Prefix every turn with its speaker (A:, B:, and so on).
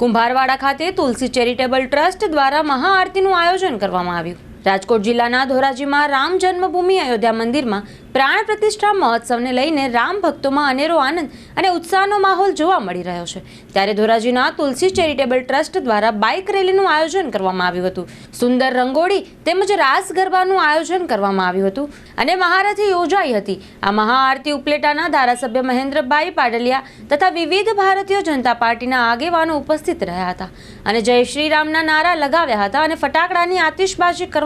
A: કુંભારવાડા ખાતે તુલસી charitable trust દ્વારા મહાઆરતીનું આયોજન કરવામાં આવ્યું. રાજકોટ જિલ્લાના ધોરાજીમાં રામ જન્મભૂમિ અયોધ્યા મંદિરમાં પ્રાણ પ્રતિષ્ઠા મહોત્સવને લઈને રામ ભક્તોમાં અનેરો આનંદ અને ઉત્સાહનો માહોલ જોવા મળી રહ્યો છે. ત્યારે ધોરાજીના તુલસી ચેરિટેબલ ટ્રસ્ટ દ્વારા બાઇક રેલીનું આયોજન કરવામાં આવ્યું હતું. સુંદર રંગોળી તેમજ રાસ ગરબાનું આયોજન કરવામાં આવ્યું હતું અને મહારથી યોજાઈ હતી. આ મહાઆરતી ઉપલેટાના ધારાસભ્ય મહેન્દ્રભાઈ પાડલિયા તથા વિવિધ ભારતીય જનતા પાર્ટીના આગેવાનો ઉપસ્થિત રહ્યા હતા અને જય શ્રી રામના નારા લગાવ્યા હતા અને ફટાકડાની આતિશબાજી